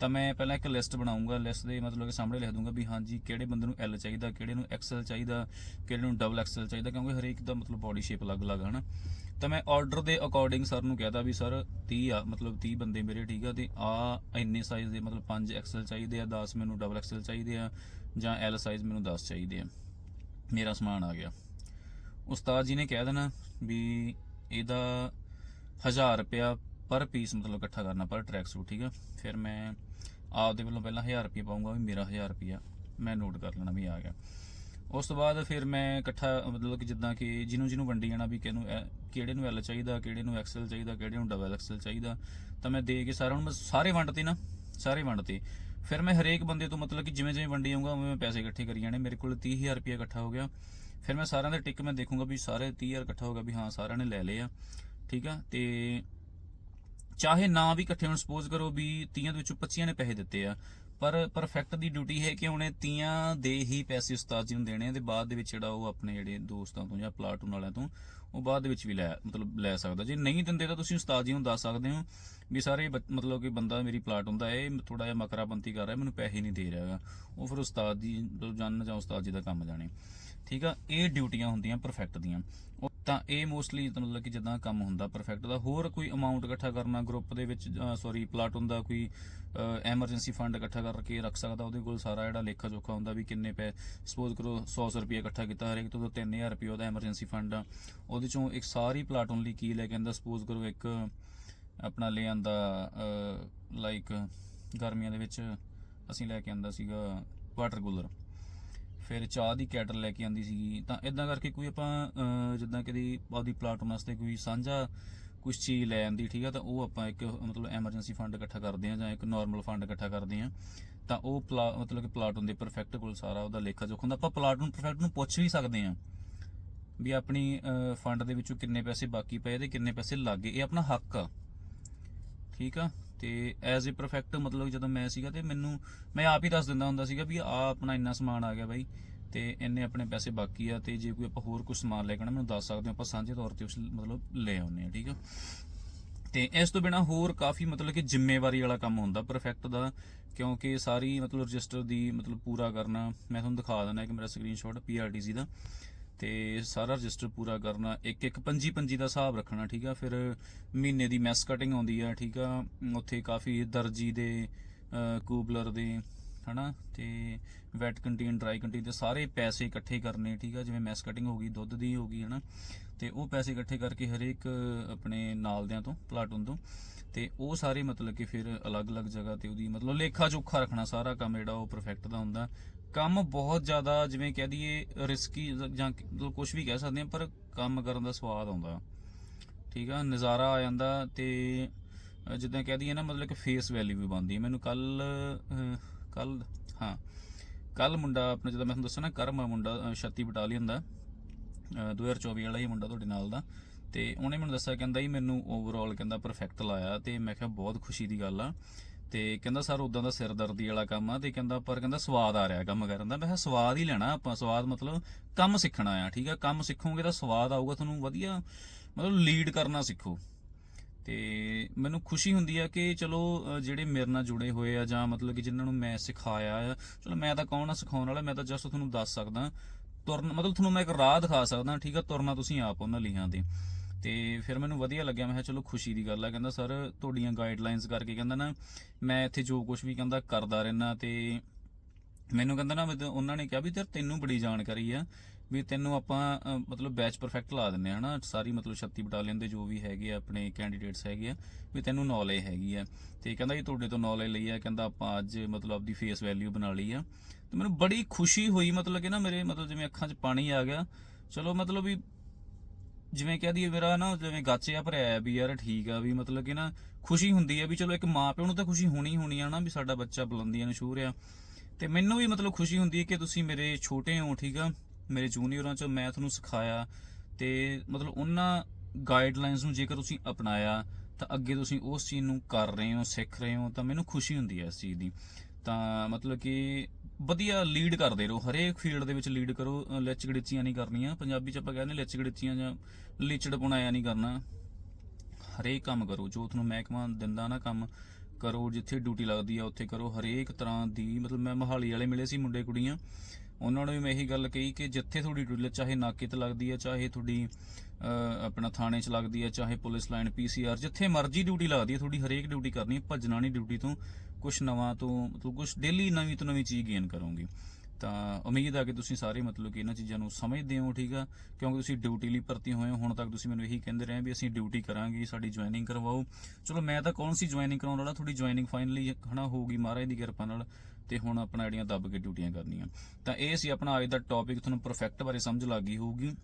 ਤਾਂ ਮੈਂ ਪਹਿਲਾਂ ਇੱਕ ਲਿਸਟ ਬਣਾਉਂਗਾ। ਲਿਸਟ ਦੇ ਮਤਲਬ ਕਿ ਸਾਹਮਣੇ ਲਿਖ ਦੂੰਗਾ ਵੀ ਹਾਂਜੀ, ਕਿਹੜੇ ਬੰਦੇ ਨੂੰ ਐਲ ਚਾਹੀਦਾ, ਕਿਹੜੇ ਨੂੰ ਐਕਸਲ ਚਾਹੀਦਾ, ਕਿਹੜੇ ਨੂੰ ਡਬਲ ਐਕਸਲ ਚਾਹੀਦਾ, ਕਿਉਂਕਿ ਹਰੇਕ ਦਾ ਮਤਲਬ ਬਾਡੀ ਸ਼ੇਪ ਅਲੱਗ-ਅਲੱਗ ਹਨਾ? ਤਾਂ ਮੈਂ ਆਰਡਰ ਦੇ ਅਕੋਰਡਿੰਗ ਸਰ ਨੂੰ ਕਹਿਦਾ ਵੀ ਸਰ 30 ਆ, ਮਤਲਬ 30 ਬੰਦੇ ਮੇਰੇ ਠੀਕ ਆ ਤੇ ਆ ਇੰਨੇ ਸਾਈਜ਼ ਦੇ ਮਤਲਬ 5 ਐਕਸਲ ਚਾਹੀਦੇ ਆ 10 ਮੈਨੂੰ ਡਬਲ ਐਕਸਲ ਚਾਹੀਦੇ ਆ ਜਾਂ ਐਲ ਸਾਈਜ਼ ਮੈਨੂੰ 10 ਚਾਹੀਦੇ ਆ। ਮੇਰਾ ਸਮਾਨ ਆ ਗਿਆ। ਉਸਤਾਦ ਜੀ ਨੇ ਕਹਿ ਦੇਣਾ ਵੀ ਇਹਦਾ 1000 ਰੁਪਿਆ ਪਰ ਪੀਸ ਮਤਲਬ ਇਕੱਠਾ ਕਰਨਾ ਪਰ ਟਰੈਕ ਸੂਟ ਠੀਕ ਆ? ਫਿਰ ਮੈਂ ਆਪ ਦੇ ਵੱਲੋਂ ਪਹਿਲਾਂ 1000 ਰੁਪਏ ਪਾਉਂਗਾ ਵੀ ਮੇਰਾ 1000 ਰੁਪਿਆ ਮੈਂ ਨੋਟ ਕਰ ਲੈਣਾ ਵੀ ਆ ਗਿਆ। ਉਸ ਤੋਂ ਬਾਅਦ ਫਿਰ ਮੈਂ ਇਕੱਠਾ ਮਤਲਬ ਕਿ ਜਿੱਦਾਂ ਕਿ ਜਿਹਨੂੰ ਜਿਹਨੂੰ ਵੰਡੀ ਜਾਣਾ ਵੀ ਕਿਹਨੂੰ ਐ- ਕਿਹੜੇ ਨੂੰ ਐਲ ਚਾਹੀਦਾ, ਕਿਹੜੇ ਨੂੰ ਐਕਸਲ ਚਾਹੀਦਾ, ਕਿਹੜੇ ਨੂੰ ਡਬਲ ਐਕਸਲ ਚਾਹੀਦਾ, ਤਾਂ ਮੈਂ ਦੇ ਕੇ ਸਾਰਿਆਂ ਨੂੰ ਮੈਂ ਸਾਰੇ ਵੰਡਤੇ ਨਾ, ਸਾਰੇ ਵੰਡਤੇ ਫਿਰ ਮੈਂ ਹਰੇਕ ਬੰਦੇ ਤੋਂ ਮਤਲਬ ਕਿ ਜਿਵੇਂ ਜਿਵੇਂ ਵੰਡੀ ਜਾਊਂਗਾ, ਉਵੇਂ ਮੈਂ ਪੈਸੇ ਇਕੱਠੇ ਕਰੀ ਜਾਣੇ। ਮੇਰੇ ਕੋਲ 30000 ਰੁਪਏ ਇਕੱਠਾ ਹੋ ਗਿਆ। ਫਿਰ ਮੈਂ ਸਾਰਿਆਂ ਦੇ ਟਿਕ ਮੈਂ ਦੇਖੂੰਗਾ ਵੀ ਸਾਰੇ 30000 ਇਕੱਠਾ ਹੋ ਗਿਆ ਵੀ ਹਾਂ, ਸਾਰਿਆਂ ਨੇ ਲੈ ਲਏ ਆ। ਠੀਕ ਆ? ਤੇ ਚਾਹੇ ਨਾ ਵੀ ਇਕੱਠੇ ਹੋਣ ਸਪੋਜ਼ ਕਰੋ ਵੀ 30 ਦੇ ਵਿੱਚੋਂ 25 ਨੇ ਪੈਸੇ ਦਿੱਤੇ ਆ। ਪਰ ਪਰਫੈਕਟ ਦੀ ਡਿਊਟੀ ਹੈ ਕਿ ਉਹਨੇ 30 ਦੇ ਹੀ ਪੈਸੇ ਉਸਤਾਦ ਜੀ ਨੂੰ ਦੇਣੇ ਤੇ ਬਾਅਦ ਦੇ ਵਿੱਚ ਜਿਹੜਾ ਉਹ ਆਪਣੇ ਜਿਹੜੇ ਦੋਸਤਾਂ ਤੋਂ ਜਾਂ ਪਲਾਟੂਨ ਵਾਲਿਆਂ ਤੋਂ ਉਹ ਬਾਅਦ ਦੇ ਵਿੱਚ ਵੀ ਲੈ, ਮਤਲਬ ਲੈ ਸਕਦਾ। ਜੇ ਨਹੀਂ ਦਿੰਦੇ ਤਾਂ ਤੁਸੀਂ ਉਸਤਾਦ ਜੀ ਨੂੰ ਦੱਸ ਸਕਦੇ ਹੋ ਵੀ ਸਾਰੇ ਮਤਲਬ ਕਿ ਬੰਦਾ ਮੇਰੀ ਪਲਾਟ ਹੁੰਦਾ ਹੈ ਇਹ ਥੋੜਾ ਜਿਹਾ ਮਕਰਾਬੰਤੀ ਕਰ ਰਿਹਾ, ਮੈਨੂੰ ਪੈਸੇ ਨਹੀਂ ਦੇ ਰਿਹਾਗਾ ਉਹ ਫਿਰ ਉਸਤਾਦ ਜੀ ਮਤਲਬ ਜਾਂ ਉਸਤਾਦ ਜੀ ਦਾ ਕੰਮ ਜਾਣੇ। ਠੀਕ ਆ? ਇਹ ਡਿਊਟੀਆਂ ਹੁੰਦੀਆਂ ਪਰਫੈਕਟ ਦੀਆਂ। ਉਹ ਤਾਂ ਇਹ ਮੋਸਟਲੀ ਮਤਲਬ ਕਿ ਜਿੱਦਾਂ ਕੰਮ ਹੁੰਦਾ ਪਰਫੈਕਟ ਦਾ। ਹੋਰ ਕੋਈ ਅਮਾਉਂਟ ਇਕੱਠਾ ਕਰਨਾ ਗਰੁੱਪ ਦੇ ਵਿੱਚ ਸੌਰੀ ਪਲਾਟੂਨ ਦਾ ਕੋਈ ਐਮਰਜੈਂਸੀ ਫੰਡ ਇਕੱਠਾ ਕਰਕੇ ਰੱਖ ਸਕਦਾ ਉਹਦੇ ਕੋਲ ਸਾਰਾ ਜਿਹੜਾ ਲੇਖਾ ਜੋਖਾ ਹੁੰਦਾ ਵੀ ਕਿੰਨੇ ਪੈ ਸਪੋਜ਼ ਕਰੋ 100 ਰੁਪਏ ਇਕੱਠਾ ਕੀਤਾ ਹਰੇਕ ਤੋਂ 3000 ਰੁਪਏ ਉਹਦਾ ਐਮਰਜੈਂਸੀ ਫੰਡ ਆ। ਉਹਦੇ ਚੋਂ ਇੱਕ ਸਾਰੀ ਪਲਾਟੂਨ ਲਈ ਕੀ ਲੈ ਕੇ ਆਂਦਾ ਸਪੋਜ਼ ਕਰੋ ਇੱਕ ਆਪਣਾ ਲੈ ਆਂਦਾ ਲਾਈਕ ਗਰਮੀਆਂ ਦੇ ਵਿੱਚ ਅਸੀਂ ਲੈ ਕੇ ਆਂਦਾ ਸੀਗਾ ਵਾਟਰ ਕੂਲਰ ਫਿਰ ਚਾਹ ਦੀ ਕੈਟਲ ਲੈ ਕੇ ਆਂਦੀ ਸੀਗੀ। ਤਾਂ ਇਦਾਂ ਕਰਕੇ ਕੋਈ ਆਪਾਂ ਅਹ, ਜਿੱਦਾਂ ਕਦੀ ਆਪਦੀ ਪਲਾਟੂਨ ਵਾਸਤੇ ਕੋਈ ਸਾਂਝਾ ਕੁਝ ਚੀਜ਼ ਲੈ ਆਂਦੀ, ਠੀਕ ਆ, ਤਾਂ ਉਹ ਆਪਾਂ ਇੱਕ ਮਤਲਬ ਐਮਰਜੈਂਸੀ ਫੰਡ ਇਕੱਠਾ ਕਰਦੇ ਆ ਜਾਂ ਇੱਕ ਨਾਰਮਲ ਫੰਡ ਇਕੱਠਾ ਕਰਦੇ ਆ, ਤਾਂ ਉਹ ਮਤਲਬ ਕਿ ਪਲਾਟੂਨ ਦੇ ਪਰਫੈਕਟ ਕੋਲ ਸਾਰਾ ਉਹਦਾ ਲੇਖਾ ਜੋਖਾ ਹੁੰਦਾ ਆਪਾਂ ਪਲਾਟੂਨ ਪਰਫੈਕਟ ਨੂੰ ਪੁੱਛ ਵੀ ਸਕਦੇ ਆ ਵੀ ਆਪਣੀ ਫੰਡ ਦੇ ਵਿੱਚੋਂ ਕਿੰਨੇ ਪੈਸੇ ਬਾਕੀ ਪਏ ਤੇ ਕਿੰਨੇ ਪੈਸੇ ਲੱਗੇ, ਇਹ ਆਪਣਾ ਹੱਕ ਆ, ਠੀਕ ਆ, ਤੇ ਐਜ਼ ਅ ਪਰਫੈਕਟ ਮਤਲਬ ਜਦੋਂ ਮੈਂ ਸੀਗਾ ਤੇ ਮੈਨੂੰ, ਮੈਂ ਆਪ ਹੀ ਦੱਸ ਦਿੰਦਾ ਹੁੰਦਾ ਸੀਗਾ ਵੀ ਆ ਆਪਣਾ ਇੰਨਾ ਸਮਾਨ ਆ ਗਿਆ ਬਾਈ ਤੇ ਇੰਨੇ ਆਪਣੇ ਪੈਸੇ ਬਾਕੀ ਆ ਤੇ ਜੇ ਕੋਈ ਆਪਾਂ ਹੋਰ ਕੁਝ ਸਮਾਨ ਲੈ ਕੇ ਆਉਣਾ, ਮੈਨੂੰ ਦੱਸ ਸਕਦੇ ਹੋ, ਆਪਾਂ ਸਾਂਝੇ ਤੌਰ ਤੇ ਉਸ ਮਤਲਬ ਲੈ ਆਉਂਦੇ ਆ ਠੀਕ ਆ? ਤੇ ਇਸ ਤੋਂ ਬਿਨਾ ਹੋਰ ਕਾਫੀ ਮਤਲਬ ਕਿ ਜ਼ਿੰਮੇਵਾਰੀ ਵਾਲਾ ਕੰਮ ਹੁੰਦਾ ਪਰਫੈਕਟ ਦਾ, ਕਿਉਂਕਿ ਸਾਰੀ ਮਤਲਬ ਰਜਿਸਟਰ ਦੀ ਮਤਲਬ ਪੂਰਾ ਕਰਨਾ, ਮੈਂ ਤੁਹਾਨੂੰ ਦਿਖਾ ਦਿੰਦਾ ਕਿ ਮੇਰਾ ਸਕਰੀਨਸ਼ਾਟ ਪੀਆਰਟੀਸੀ ਦਾ, ਤੇ ਸਾਰਾ ਰਜਿਸਟਰ ਪੂਰਾ ਕਰਨਾ ਇੱਕ ਇੱਕ ਪੰਜੀ ਪੰਜੀ ਦਾ ਹਿਸਾਬ ਰੱਖਣਾ, ਠੀਕ ਆ? ਫਿਰ ਮਹੀਨੇ ਦੀ ਮੈਸ ਕਟਿੰਗ ਆਉਂਦੀ ਆ, ਠੀਕ ਆ? ਉੱਥੇ ਕਾਫੀ ਦਰਜੀ ਦੇ ਕੂਬਲਰ ਦੇ ਹਨਾ, ਤੇ ਵੈਟ ਕੰਟੀਨ ਡਰਾਈ ਕੰਟੀਨ ਤੇ ਸਾਰੇ ਪੈਸੇ ਇਕੱਠੇ ਕਰਨੇ, ਠੀਕ ਆ, ਜਿਵੇਂ ਮੈਸ ਕਟਿੰਗ ਹੋ ਗਈ, ਦੁੱਧ ਦੀ ਹੋ ਗਈ, ਹਨਾ, ਤੇ ਉਹ ਪੈਸੇ ਇਕੱਠੇ ਕਰਕੇ ਹਰੇਕ ਆਪਣੇ ਨਾਲਦਿਆਂ ਤੋਂ, ਪਲਾਟੂਨ ਤੋਂ, ਤੇ ਉਹ ਸਾਰੇ ਮਤਲਬ ਕਿ ਫਿਰ ਅਲੱਗ-ਅਲੱਗ ਜਗ੍ਹਾ ਤੇ ਉਹਦੀ ਮਤਲਬ ਲੇਖਾ ਜੋਖਾ ਰੱਖਣਾ, ਸਾਰਾ ਕੰਮ ਜਿਹੜਾ ਉਹ ਪਰਫੈਕਟ ਦਾ ਹੁੰਦਾ। ਕੰਮ ਬਹੁਤ ਜ਼ਿਆਦਾ ਜਿਵੇਂ ਕਹਿ ਦਈਏ ਰਿਸਕੀ ਜਾਂ ਮਤਲਬ ਕੁਝ ਵੀ ਕਹਿ ਸਕਦੇ ਆ ਪਰ ਕੰਮ ਕਰਨ ਦਾ ਸਵਾਦ ਆਉਂਦਾ। ਠੀਕ ਆ, ਨਜ਼ਾਰਾ ਆ ਜਾਂਦਾ ਤੇ ਜਿੱਦਾਂ ਕਹਿ ਦਈਏ ਨਾ, ਮਤਲਬ ਕਿ ਫੇਸ ਵੈਲਿਊ ਵੀ ਬਣਦੀ ਹੈ। ਮੈਨੂੰ ਕੱਲ ਕੱਲ ਹਾਂ ਕੱਲ ਮੁੰਡਾ ਆਪਣਾ ਜਦੋਂ ਮੈਂ ਤੁਹਾਨੂੰ ਦੱਸਿਆ ਨਾ ਕਰਮ ਮੁੰਡਾ ਅ, 36 ਬਟਾਲੀਅਨ ਦਾ ਅ, 2024 ਵਾਲਾ ਹੀ ਮੁੰਡਾ ਤੁਹਾਡੇ ਨਾਲ ਦਾ। ਤੇ ਉਹਨੇ ਮੈਨੂੰ ਦੱਸਿਆ ਕਹਿੰਦਾ ਜੀ ਮੈਨੂੰ ਓਵਰਆਲ ਕਹਿੰਦਾ ਪਰਫੈਕਟ ਲਾਇਆ ਤੇ ਮੈਂ ਕਿਹਾ ਬਹੁਤ ਖੁਸ਼ੀ ਦੀ ਗੱਲ ਆ। ਤੇ ਕਹਿੰਦਾ ਸਰ ਉਦਾਂ ਦਾ ਸਿਰਦਰਦੀ ਵਾਲਾ ਕੰਮ ਆ ਤੇ ਕਹਿੰਦਾ ਪਰ ਕਹਿੰਦਾ ਸਵਾਦ ਆ ਰਿਹਾ ਕੰਮ ਕਰਨ ਦਾ। ਮੈਂ ਕਿਹਾ ਸਵਾਦ ਹੀ ਲੈਣਾ ਆਪਾਂ ਸਵਾਦ ਮਤਲਬ ਕੰਮ ਸਿੱਖਣਾ ਆ ਠੀਕ ਆ? ਕੰਮ ਸਿੱਖੋਗੇ ਤਾਂ ਸਵਾਦ ਆਊਗਾ ਤੁਹਾਨੂੰ ਵਧੀਆ ਮਤਲਬ ਲੀਡ ਕਰਨਾ ਸਿੱਖੋ। ਤੇ ਮੈਨੂੰ ਖੁਸ਼ੀ ਹੁੰਦੀ ਆ ਕਿ ਚਲੋ ਜਿਹੜੇ ਮੇਰੇ ਨਾਲ ਜੁੜੇ ਹੋਏ ਆ ਜਾਂ ਮਤਲਬ ਕਿ ਜਿਨ੍ਹਾਂ ਨੂੰ ਮੈਂ ਸਿਖਾਇਆ ਆ, ਚਲੋ ਮੈਂ ਤਾਂ ਕੌਣ ਆ ਸਿਖਾਉਣ ਵਾਲਾ, ਮੈਂ ਤਾਂ ਜਸਟ ਤੁਹਾਨੂੰ ਦੱਸ ਸਕਦਾ, ਤੁਰਨ, ਮਤਲਬ ਤੁਹਾਨੂੰ ਮੈਂ ਇੱਕ ਰਾਹ ਦਿਖਾ ਸਕਦਾ, ਠੀਕ ਆ, ਤੁਰਨਾ ਤੁਸੀਂ ਆਪ ਉਹਨਾਂ ਲੀਹਾਂ ਤੇ। ਤੇ ਫਿਰ ਮੈਨੂੰ ਵਧੀਆ ਲੱਗਿਆ, ਮੈਂ ਕਿਹਾ ਚਲੋ ਖੁਸ਼ੀ ਦੀ ਗੱਲ ਆ, ਕਹਿੰਦਾ, ਸਰ, ਤੁਹਾਡੀਆਂ ਗਾਈਡਲਾਈਨਸ ਕਰਕੇ ਕਹਿੰਦਾ ਨਾ, ਮੈਂ ਇੱਥੇ ਜੋ ਕੁਝ ਵੀ ਕਹਿੰਦਾ ਕਰਦਾ ਰਹਿਣਾ ਤੇ ਮੈਨੂੰ ਕਹਿੰਦਾ ਨਾ ਉਹਨਾਂ ਨੇ ਕਿਹਾ ਵੀ ਤੇ ਤੈਨੂੰ ਬੜੀ ਜਾਣਕਾਰੀ ਆ ਵੀ ਤੈਨੂੰ ਆਪਾਂ ਮਤਲਬ ਬੈਚ ਪਰਫੈਕਟ ਲਾ ਦਿੰਨੇ ਆ, ਹਨਾ? ਸਾਰੀ ਮਤਲਬ 36 ਬਟਾਲੀਅਨ ਦੇ ਜੋ ਵੀ ਹੈਗੇ ਆ, ਆਪਣੇ ਕੈਂਡੀਡੇਟਸ ਹੈਗੇ ਆ, ਵੀ ਤੈਨੂੰ ਨੌਲੇਜ ਹੈਗੀ ਆ। ਤੇ ਕਹਿੰਦਾ ਜੀ ਤੁਹਾਡੇ ਤੋਂ ਨੌਲੇਜ ਲਈ ਆ, ਕਹਿੰਦਾ ਆਪਾਂ ਅੱਜ ਮਤਲਬ ਆਪਦੀ ਫੇਸ ਵੈਲਿਊ ਬਣਾ ਲਈ ਆ। ਤੇ ਮੈਨੂੰ ਬੜੀ ਖੁਸ਼ੀ ਹੋਈ, ਮਤਲਬ ਕਿ ਨਾ ਮੇਰੇ, ਮਤਲਬ ਜਿਵੇਂ ਅੱਖਾਂ 'ਚ ਪਾਣੀ ਆ ਗਿਆ। ਚਲੋ ਮਤਲਬ ਵੀ ਜਿਵੇਂ ਕਹਿ ਦਈਏ ਮੇਰਾ ਨਾ ਜਿਵੇਂ ਗਾਚਿਆ ਭਰਿਆ ਵੀ ਯਾਰ ਠੀਕ ਆ, ਵੀ ਮਤਲਬ ਕਿ ਨਾ ਖੁਸ਼ੀ ਹੁੰਦੀ ਆ ਵੀ ਚਲੋ ਇੱਕ ਮਾਂ ਪਿਓ ਨੂੰ ਤਾਂ ਖੁਸ਼ੀ ਹੋਣੀ ਹੋਣੀ ਆ ਨਾ, ਵੀ ਸਾਡਾ ਬੱਚਾ ਬੁਲੰਦੀਆਂ ਨੂੰ ਛੂਹ ਰਿਹਾ। ਤੇ ਮੈਨੂੰ ਵੀ ਮਤਲਬ ਖੁਸ਼ੀ ਹੁੰਦੀ ਹੈ ਕਿ ਤੁਸੀਂ ਮੇਰੇ ਛੋਟੇ ਹੋ, ਠੀਕ ਆ? ਮੇਰੇ ਜੂਨੀਅਰਾਂ ਚ ਮੈਂ ਤੁਹਾਨੂੰ ਸਿਖਾਇਆ ਤੇ ਮਤਲਬ ਉਹਨਾਂ ਗਾਈਡਲਾਈਨਸ ਨੂੰ ਜੇਕਰ ਤੁਸੀਂ ਅਪਣਾਇਆ ਤਾਂ ਅੱਗੇ ਤੁਸੀਂ ਉਸ ਚੀਜ਼ ਨੂੰ ਕਰ ਰਹੇ ਹੋ ਸਿੱਖ ਰਹੇ ਹੋ ਤਾਂ ਮੈਨੂੰ ਖੁਸ਼ੀ ਹੁੰਦੀ ਹੈ ਇਸ ਚੀਜ਼ ਦੀ। ਤਾਂ ਮਤਲਬ ਕਿ ਵਧੀਆ ਲੀਡ ਕਰਦੇ ਰਹੋ ਹਰੇਕ ਫੀਲਡ ਦੇ ਵਿੱਚ ਲੀਡ ਕਰੋ ਅ, ਲਿਚ ਨਹੀਂ ਕਰਨੀਆਂ। ਪੰਜਾਬੀ ਚ ਆਪਾਂ ਕਹਿੰਦੇ ਲਿਚ ਗੜਿੱਚੀਆਂ ਜਾਂ ਲੀਚੜ ਪੁਣਾਇਆ ਨਹੀਂ ਕਰਨਾ। ਹਰੇਕ ਕੰਮ ਕਰੋ ਜੋ ਤੁਹਾਨੂੰ ਮਹਿਕਮਾ ਦਿੰਦਾ ਨਾ ਕੰਮ ਕਰੋ ਜਿੱਥੇ ਡਿਊਟੀ ਲੱਗਦੀ ਆ ਉੱਥੇ ਕਰੋ। ਹਰੇਕ ਤਰ੍ਹਾਂ ਦੀ ਮਤਲਬ ਮੈਂ ਮਹਾਲੀ ਵਾਲੇ ਮਿਲੇ ਸੀ ਮੁੰਡੇ ਕੁੜੀਆਂ। ਉਹਨਾਂ ਨੂੰ ਵੀ ਮੈਂ ਇਹੀ ਗੱਲ ਕਹੀ ਕਿ ਜਿੱਥੇ ਤੁਹਾਡੀ ਡਿਊਟੀ ਚਾਹੇ ਨਾਕੇ ਤੇ ਲੱਗਦੀ ਹੈ, ਚਾਹੇ ਤੁਹਾਡੀ ਆਪਣਾ ਥਾਣੇ 'ਚ ਲੱਗਦੀ ਹੈ, ਚਾਹੇ ਪੁਲਿਸ ਲਾਈਨ ਪੀਸੀਆਰ ਜਿੱਥੇ ਮਰਜ਼ੀ ਡਿਊਟੀ ਲੱਗਦੀ ਹੈ ਤੁਹਾਡੀ ਹਰੇਕ ਡਿਊਟੀ ਕਰਨੀ ਭੱਜਣਾ ਨਹੀਂ ਡਿਊਟੀ ਤੋਂ ਕੁਝ ਨਵਾਂ ਤੋਂ ਮਤਲਬ ਕੁਝ ਡੇਲੀ ਨਵੀਂ ਤੋਂ ਨਵੀਂ ਚੀਜ਼ ਗੇਨ ਕਰੋਗੇ। ਤਾਂ ਉਮੀਦ ਆ ਕਿ ਤੁਸੀਂ ਸਾਰੇ ਮਤਲਬ ਕਿ ਇਹਨਾਂ ਚੀਜ਼ਾਂ ਨੂੰ ਸਮਝਦੇ ਹੋ, ਠੀਕ ਆ? ਕਿਉਂਕਿ ਤੁਸੀਂ ਡਿਊਟੀ ਲਈ ਭਰਤੀ ਹੋਏ ਹੋ, ਹੁਣ ਤੱਕ ਤੁਸੀਂ ਮੈਨੂੰ ਇਹੀ ਕਹਿੰਦੇ ਰਹੇ ਵੀ ਅਸੀਂ ਡਿਊਟੀ ਕਰਾਂਗੇ, ਸਾਡੀ ਜੁਆਇਨਿੰਗ ਕਰਵਾਓ। ਚਲੋ, ਮੈਂ ਤਾਂ ਕੌਣ ਸੀ ਜੁਆਇਨਿੰਗ ਕਰਾਉਣ ਵਾਲਾ? ਤੁਹਾਡੀ ਜੁਆਇਨਿੰਗ ਫਾਈਨਲੀ ਹਨਾ ਹੋਊਗੀ ਮਹਾਰਾਜ ਦੀ ਕਿਰਪਾ ਨਾਲ ਤੇ ਹੁਣ ਆਪਣਾ ਜਿਹੜੀਆਂ ਦੱਬ ਕੇ ਡਿਊਟੀਆਂ ਕਰਨੀਆਂ। ਤਾਂ ਇਹ ਸੀ ਆਪਣਾ ਅੱਜ ਦਾ ਟੌਪਿਕ ਤੁਹਾਨੂੰ ਪਰਫੈਕਟ ਬਾਰੇ ਸਮਝ ਲੱਗ ਗਈ ਹੋਊਗੀ।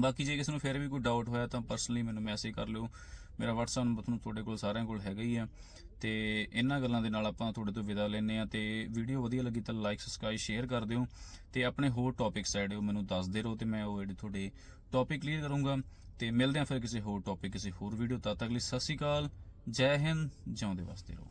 ਬਾਕੀ ਜੇ ਕਿਸੇ ਨੂੰ ਫਿਰ ਵੀ ਕੋਈ ਡਾਊਟ ਹੋਇਆ ਤਾਂ ਪਰਸਨਲੀ ਮੈਨੂੰ ਮੈਸੇਜ ਕਰ ਲਿਓ। ਮੇਰਾ WhatsApp ਨੰਬਰ ਤੁਹਾਨੂੰ ਤੁਹਾਡੇ ਕੋਲ ਸਾਰਿਆਂ ਕੋਲ ਹੈਗਾ ਹੀ ਆ। ਤੇ ਇਹਨਾਂ ਗੱਲਾਂ ਦੇ ਨਾਲ ਆਪਾਂ ਤੁਹਾਡੇ ਤੋਂ ਵਿਦਾ ਲੈਨੇ ਆ ਤੇ ਵੀਡੀਓ ਵਧੀਆ ਲੱਗੀ ਤਾਂ ਲਾਈਕ ਸਬਸਕ੍ਰਾਈਬ ਸ਼ੇਅਰ ਕਰ ਦਿਓ ਤੇ ਆਪਣੇ ਹੋਰ ਟੌਪਿਕਸ ਐਡ ਉਹ ਮੈਨੂੰ ਦੱਸਦੇ ਰਹੋ ਤੇ ਮੈਂ ਉਹ ਜਿਹੜੇ ਤੁਹਾਡੇ ਟੌਪਿਕ ਕਲੀਅਰ ਕਰੂੰਗਾ। ਤੇ ਮਿਲਦੇ ਆ ਫਿਰ ਕਿਸੇ ਹੋਰ ਟੌਪਿਕ ਕਿਸੇ ਹੋਰ ਵੀਡੀਓ ਤਦ ਤੱਕ ਲਈ ਸਤਿ ਸ਼੍ਰੀ ਅਕਾਲ, ਜੈ ਹਿੰਦ, ਜਿਉਂਦੇ ਵਸਦੇ ਰਹੋ।